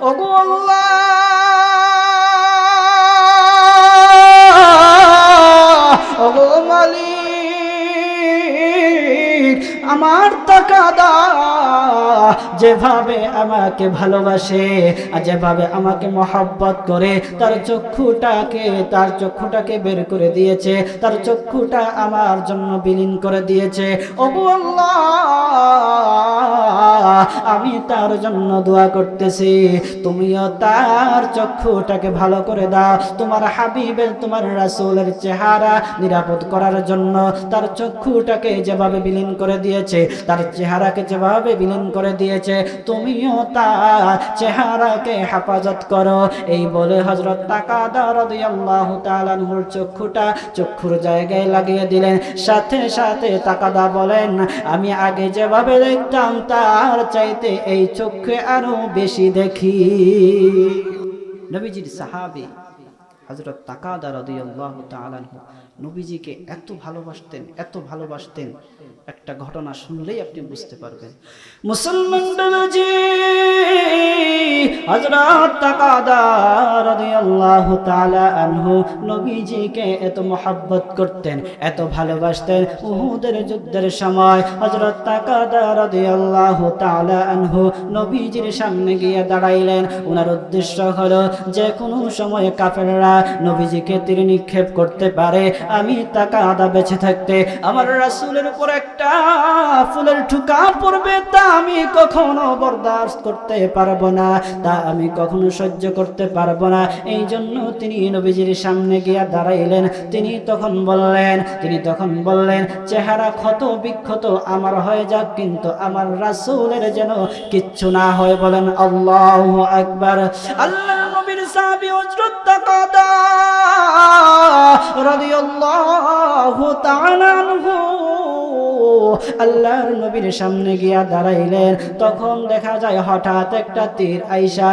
ওগো আল্লাহ ওগো মালিক আমার তাকাদা যেভাবে আমাকে ভালোবাসে আর যেভাবে আমাকে মহাব্বত করে, তার চক্ষুটাকে তার চক্ষুটাকে বের করে দিয়েছে, তার চক্ষুটা আমার জন্য বিলীন করে দিয়েছে। আমি তার জন্য দোয়া করতেছি। তুমিও তার চক্ষুটাকে ভালো করে দাও। তোমার হাবিবের, তোমার রাসূলের চেহারা নিরাপদ করার জন্য তার চক্ষুটাকে যেভাবে বিলীন করে দিয়েছে, তার চেহারাকে যেভাবে বিলীন করে দিয়েছে তুমিও তার চেহারাকে হেফাজত করো। এই বলে হজরত তাকাদা রাদিয়াল্লাহু তাআলা আনহুর চক্ষুটা চক্ষুর জায়গায় লাগিয়ে দিলেন। সাথে সাথে তাকাদা বলেন, আমি আগে যেভাবে দেখতাম, তার চাইতে এই চক্ষে আরও বেশি দেখি। নবীজির সাহাবী হজরত তাকাদা রাদিয়াল্লাহু তাআলা আনহু নবীজিকে এত ভালোবাসতেন এত ভালোবাসতেন, একটা ঘটনা শুনলেই আপনি বুঝতে পারবেন। মুসলমান হযরত তাকাদা রাদিয়াল্লাহু তাআলা আনহু নবীজিকে এত মহব্বত করতেন, এত ভালোবাসতেন উহুদের যুদ্ধের সময়। হযরত তাকাদা রাদিয়াল্লাহু তাআলা আনহু নবীজির সামনে গিয়ে দাঁড়াইলেন। ওনার উদ্দেশ্য হলো যে কোনো সময় কাফেররা নবীজিকে তীর নিক্ষেপ করতে পারে আমি তাকাদা বেঁচে থাকতে আমার রাসূলের উপর একটা ফুলের ঠুকা পড়বে, তা আমি কখনো বরদাস্ত করতে পারব না, তা আমি কখনো সহ্য করতে পারব না। এই জন্য তিনি নবীজির সামনে গিয়া দাঁড়াইলেন। তিনি তখন বললেন, তিনি তখন বললেন, চেহারা ক্ষত বিক্ষত আমার হয়ে যাক, কিন্তু আমার রাসূলের যেন কিচ্ছু না হয় বলেন আল্লাহ আকবার। আল্লাহ নবীর সাহাবি হযরত তাকাদা রাদিয়াল্লাহু তাআলা আনহু আল্লাহর নবীর সামনে গিয়া দাঁড়াইলেন। তখন দেখা যায় হঠাৎ একটা তীর আইসা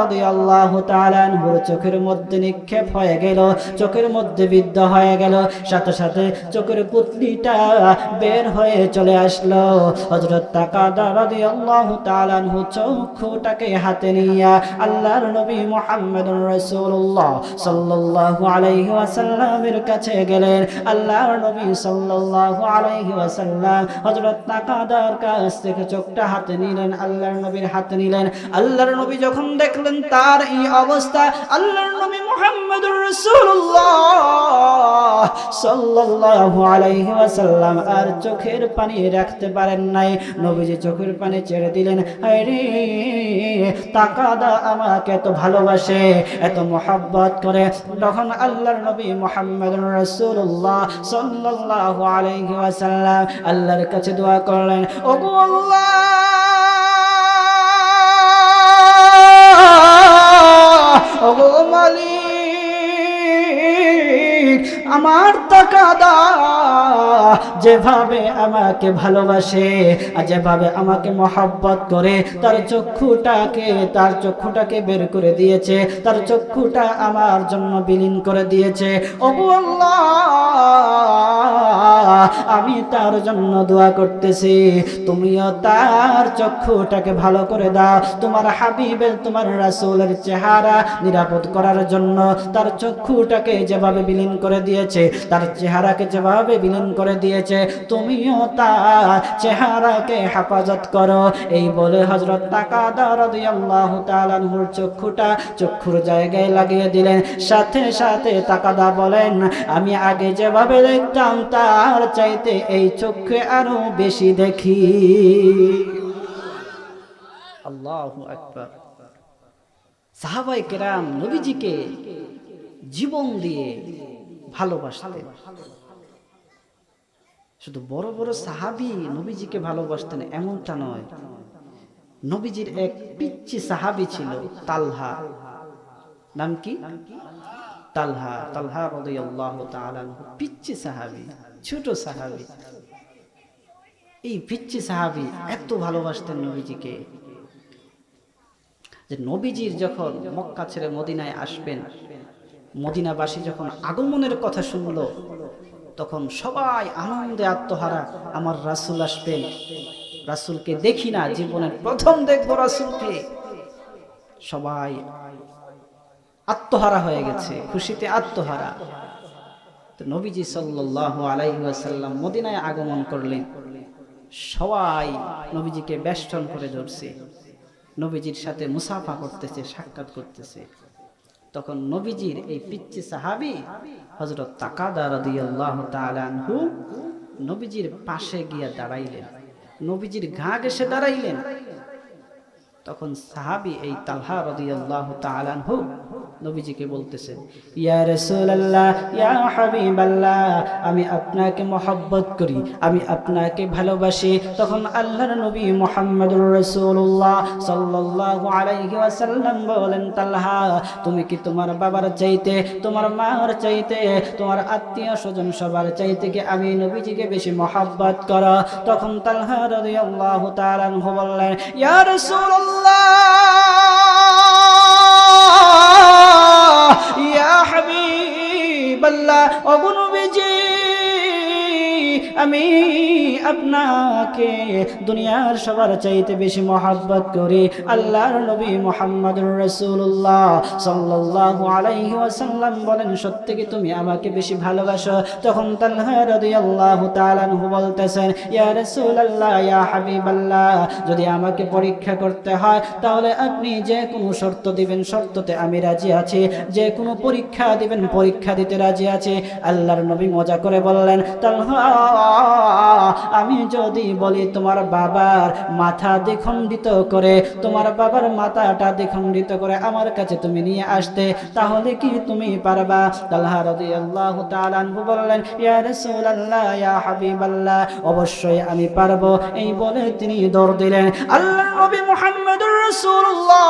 রাদিয়াল্লাহু তাআলা আনহুর চোখের মধ্যে নিক্ষেপ হয়ে গেল, চোখের মধ্যে বিদ্ধ হয়ে গেল, সাথে সাথে চোখের পুতলিটা বের হয়ে চলে আসলো। হযরত তাকাদা রাদিয়াল্লাহু তাআলা আনহু চক্ষুটাকে হাতে নিয়া আল্লাহর নবী মুহাম্মদুর রাসূলুল্লাহ সাল্লাল্লাহু আলাইহি ওয়াসাল্লামের কাছে গেলেন। আল্লাহর নবী সাল্লাল্লাহু আলাইহি ওয়াসাল্লাম। হযরত তাকাদার কাছ থেকে চোখটা হাতে নিলেন, আল্লাহর নবীর হাতে নিলেন। আল্লাহর নবী যখন দেখলেন তার এই অবস্থা, আল্লাহর নবী আর চোখের পানি রাখতে পারেন নাই। নবীজি চোখের পানি ছেড়ে দিলেন তাকাদা আমাকে, এত ভালোবাসে, এত মোহাব্বত করে। তখন আল্লাহর নবী মোহাম্মদ রাসূলুল্লাহ সাল্লাল্লাহু আলাইহি ওয়াসাল্লাম আল্লাহর কাছে দোয়া করলেন, ওগো আল্লাহ আমার তাকাদা যেভাবে আমাকে ভালোবাসে আর যেভাবে আমাকে মহাব্বত করে, তার চক্ষুটাকে তার চক্ষুটাকে বের করে দিয়েছে, তার চক্ষুটা আমার জন্য বিলীন করে দিয়েছে। ওগো আমি তার জন্য দোয়া করতেছি। তুমিও তার চক্ষুটাকে ভালো করে দাও। তোমার হাবিবের, তোমার রাসূলের চেহারা নিরাপদ করার জন্য তার চক্ষুটাকে যেভাবে বিলীন করে দিয়েছে, তার চেহারাকে যেভাবে বিলীন করে দিয়েছে, তুমিও তার চেহারাকে হেফাজত করো। এই বলে হজরত তাকাদা রাদিয়াল্লাহু তাআলা আনহুর চক্ষুটা চক্ষুর জায়গায় লাগিয়ে দিলেন। সাথে সাথে তাকাদা বলেন, আমি আগে যেভাবে দেখতাম, তার চাইতে এই চক্ষে আরও বেশি দেখি। সাহাবাই কেরাম নবীজিকে জীবন দিয়ে ভালোবাসতেন। শুধু বড় বড় সাহাবি নবীজিকে ভালোবাসতেন এমনটা নয়। নবীজির এক পিচ্ছি সাহাবি ছিল তালহা। নাম কি? তালহা। তালহা আনহু। পিচ্ছি সাহাবি, ছোট সাহাবি। এই পিচ্ছি সাহাবি এত ভালোবাসতেন নবীজিকে যে নবীজির যখন মক্কা ছেড়ে মদিনায় আসবেন মদিনাবাসী যখন আগমনের কথা শুনলো, তখন সবাই আনন্দে আত্মহারা, আমার রাসূল আসবেন। রাসূলকে দেখি না, জীবনের প্রথম দেখব রাসূলকে। সবাই আত্মহারা হয়ে গেছে, খুশিতে আত্মহারা। তো নবীজি সাল্লাল্লাহু আলাইহি ওয়াসাল্লাম মদিনায় আগমন করলেন। সবাই নবীজিকে বেষ্টন করে ধরছে। নবীজির সাথে মুসাফা করতেছে, সাক্ষাৎ করতেছে। তখন নবীজির এই পিচ্ছি সাহাবি হজরত তাকাদা রাদিয়াল্লাহু তাআলা আনহু নবীজির পাশে গিয়া দাঁড়াইলেন। নবীজির ঘা ঘেসে দাঁড়াইলেন। তখন সাহাবি এই তালহা রাদিয়াল্লাহু তাআলা আনহু নবীজিকে বলতেছেন ইয়া রাসূলুল্লাহ, ইয়া হাবিবাল্লাহ, আমি আপনাকে মহব্বত করি, আমি আপনাকে ভালোবাসি। তখন আল্লাহর নবী মুহাম্মদুর রাসূলুল্লাহ সাল্লাল্লাহু আলাইহি ওয়াসাল্লাম বলেন, তালহা, তুমি কি তোমার বাবার চাইতে, তোমার মার চাইতে, তোমার আত্মীয় স্বজন সবার চাইতে কি আমি নবীজিকে বেশি মহব্বত করো? তখন তালহা তাআলা আনহু বললেন, ইয়া রাসূলুল্লাহ ইয়া হাবিবাল্লাহ ওগো নবীজি আমি আপনাকে দুনিয়ার সবার চাইতে বেশি মহাব্বত করি। আল্লাহর নবী মোহাম্মদুর রাসূলুল্লাহ সাল্লাল্লাহু আলাইহি ওয়াসাল্লাম বলেন, সত্যি কি তুমি আমাকে বেশি ভালোবাসো? তখন তাআলা আনহু বলতেছেন, ইয়া রাসূলুল্লাহ, ইয়া হাবিবাল্লাহ, যদি আমাকে পরীক্ষা করতে হয়, তাহলে আপনি যে কোনো শর্ত দিবেন, শর্ততে আমি রাজি আছি। যে কোনো পরীক্ষা দিবেন, পরীক্ষা দিতে রাজি আছি। আল্লাহর নবী মজা করে বললেন তালহা আমি যদি বলি তোমার বাবার মাথা দ্বিখণ্ডিত করে, তোমার বাবার মাথাটা দ্বিখণ্ডিত করে আমার কাছে তুমি নিয়ে আসতে, তাহলে কি তুমি পারবা? তালহা রাদিয়াল্লাহু তাআলা আনহু বললেন অবশ্যই আমি পারব। এই বলে তিনি দৌড় দিলেন। আল্লাহ নবী মুহাম্মদুর রাসূলুল্লাহ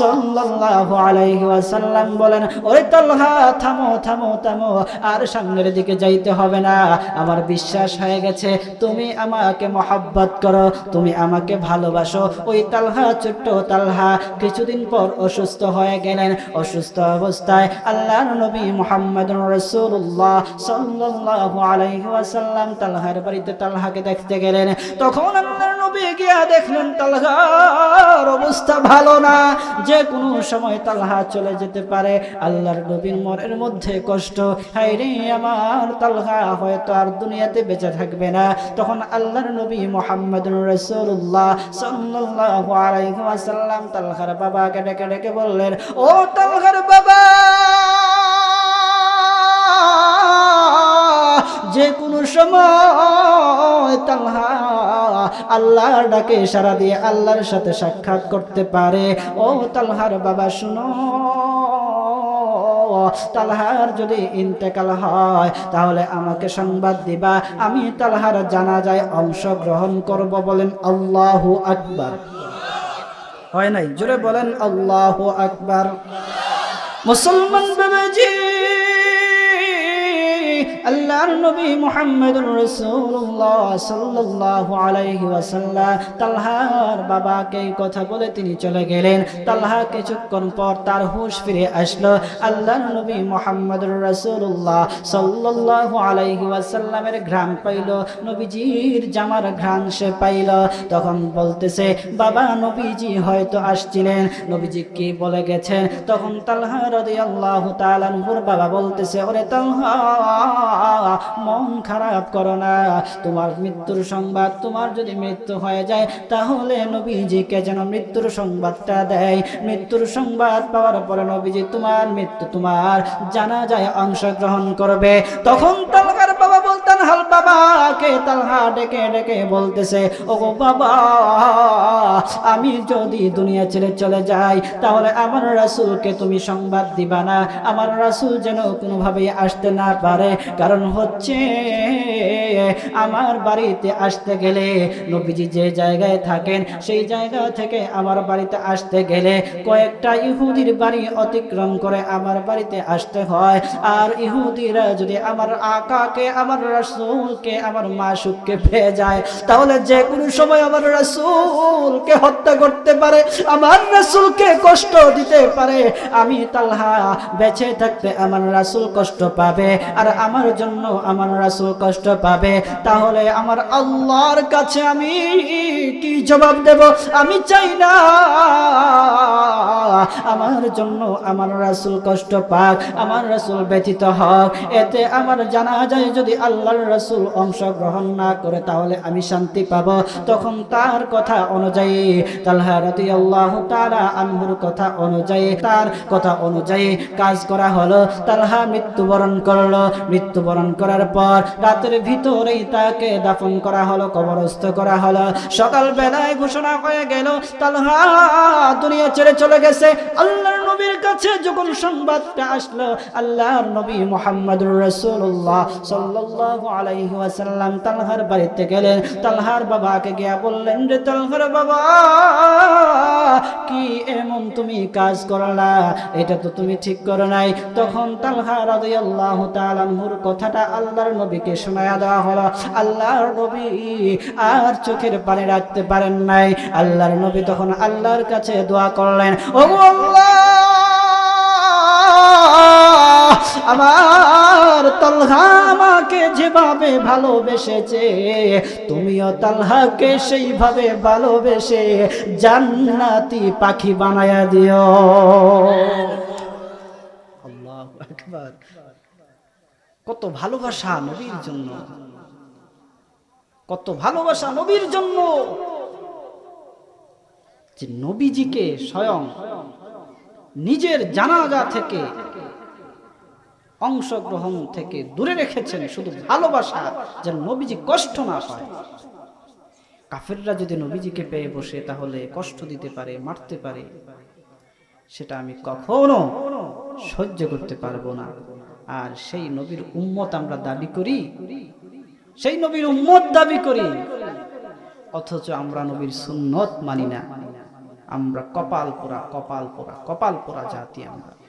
সাল্লাল্লাহু আলাইহি ওয়াসাল্লাম বলেন ওই তালহা, থামো থামো থামো, আর সামনের দিকে যাইতে হবে না। আমার বিশ্বাস হয়ে গেছে। তুমি আমাকে মহাব্বত করো, তুমি আমাকে ভালোবাসো। ওই তালহা, ছোট্ট তালহা, কিছুদিন পর অসুস্থ হয়ে গেলেন। অসুস্থ অবস্থায় আল্লাহর নবী মোহাম্মদ রসুল্লাহ সাল্লাল্লাহু আলাইহি ওয়াসাল্লাম তালহার বাড়িতে তালহাকে দেখতে গেলেন। তখন আল্লাহর নবী গিয়া দেখলেন, তালহার অবস্থা ভালো না। যে কোনো সময় তালহা চলে যেতে পারে। আল্লাহর নবীর মনের মধ্যে কষ্ট। হাই রে আমার তালহা হয়তো আর দুনিয়াতে বেঁচে থাকবে না। তখন আল্লাহর নবী মোহাম্মদ রসুল্লাহ ওয়াসাল্লাম তালহার বাবাকে ডেকে ডেকে বললেন, ও তালহার বাবা যে কোনো সময় তালহা আল্লাহর ডাকে সারা দিয়ে আল্লাহর সাথে সাক্ষাৎ করতে পারে। ও তালহার বাবা, শুনো। তালহার যদি ইন্তেকাল হয়, তাহলে আমাকে সংবাদ দিবা। আমি তালহার জানা যায় অংশগ্রহণ করব বলেন আল্লাহু আকবার। হয় নাই? জোরে বলেন আল্লাহু আকবার। মুসলমান তালহার বাবাকে কথা বলে তিনি চলে গেলেন। তালহা কিছুক্ষণ পর তার হুঁশ ফিরে আসলো। আল্লাহর নবী মুহাম্মদুর রাসূলুল্লাহ সাল্লাল্লাহু আলাইহি পাইল। নবীজির জামার ঘ্রাণ সে পাইল। তখন বলতেছে, বাবা নবীজি হয়তো আসছিলেন। নবীজি কি বলে গেছেন? তখন তালহা রাদিয়াল্লাহু তাআলা নূর বাবা বলতেছে, ওরে তালহা মন খারাপ করো না। তোমার মৃত্যুর সংবাদ তোমার যদি মৃত্যু হয়ে যায়, তাহলে নবীজিকে যেন মৃত্যুর সংবাদটা দেয়। মৃত্যুর সংবাদ পাওয়ার পরে নবীজি তোমার মৃত্যু তোমার জানা যায় অংশগ্রহণ করবে। তখন তালকার বাবা বলতেন, হাল বাবাকে তালহা ডেকে ডেকে বলতেছে ও বাবা, আমি যদি দুনিয়া ছেড়ে চলে যাই, তাহলে আমার রাসূলকে তুমি সংবাদ দিবা না। আমার রাসূল যেন কোনোভাবেই আসতে না পারে। কারণ হচ্ছে, আমার বাড়িতে আসতে গেলে নবীজি যে জায়গায় থাকেন, সেই জায়গা থেকে আমার বাড়িতে আসতে গেলে কয়েকটা ইহুদির বাড়ি অতিক্রম করে আমার বাড়িতে আসতে হয়। আর ইহুদিরা যদি আমার আকাকে, আমার রাসূলকে, আমার মাসুককে পেয়ে যায়। তাহলে যে কোনো সময় আমার রাসূলকে হত্যা করতে পারে, আমার রাসূলকে কষ্ট দিতে পারে, আমি তালহা বেঁচে থাকতে আমার রাসূল কষ্ট পাবে, আর আমার জন্য আমার রাসূল কষ্ট পাবে। তাহলে আমার আল্লাহর কাছে আমি কি জবাব দেব? আমি চাই না। আমার জন্য আমার রাসুল কষ্ট পাক, আমার রাসুল ব্যথিত হক। এতে আমার জানা যায় যদি আল্লাহর রাসূল অংশগ্রহণ না করে তাহলে আমি শান্তি পাব। তখন তার কথা অনুযায়ী, তালহা রাদিয়াল্লাহু তাআলা আনহুর কথা অনুযায়ী, তার কথা অনুযায়ী কাজ করা হলো। তালহা মৃত্যুবরণ করল। মৃত্যুবরণ করার পর রাতের ভিতরেই তাকে দাফন করা হলো, কবরস্থ করা হলো। সকাল বেলায় ঘোষণা হয়ে গেল, তালহা দুনিয়া ছেড়ে চলে গেছে। আল্লাহর নবীর কাছে যখন সংবাদটা আসলো, আল্লাহর নবী মুহাম্মদুর রসুল্লাহ সাল্লাল্লাহু আলাইহি ওয়াসাল্লাম তালহার বাড়িতে গেলেন। তালহার বাবাকে গিয়া বললেন, রে তালহার বাবা, কি এমন তুমি কাজ করলা এটা তো তুমি ঠিক করো নাই। তখন তালহা রাদিয়াল্লাহু তাআলা আনহুর কথাটা আল্লাহর নবীকে শোনায়া দেওয়া হলো। আল্লাহর নবী আর চোখের পানি রাখতে পারেন নাই। আল্লাহর নবী তখন আল্লাহর কাছে দোয়া করলেন ও আল্লাহ আমার তালহা আমাকে যেভাবে ভালোবেসেছে, তুমিও তালহাকে সেইভাবে ভালোবেসে জান্নাতি পাখি বানায়া দিও। কত ভালোবাসা নবীর জন্য। কত ভালোবাসা নবীর জন্য। যে নবীজিকে স্বয়ং নিজের জানাজা থেকে অংশগ্রহণ থেকে দূরে রেখেছেন, শুধু ভালোবাসা যেন নবীজি কষ্ট না পায়। কাফেররা যদি নবীজিকে পেয়ে বসে, তাহলে কষ্ট দিতে পারে, মারতে পারে। সেটা আমি কখনো সহ্য করতে পারব না। আর সেই নবীর উম্মত আমরা দাবি করি, সেই নবীর উম্মত দাবি করি। অথচ আমরা নবীর সুন্নত মানি না। আমরা কপাল পোড়া কপাল পোড়া কপাল পোড়া জাতি আমরা।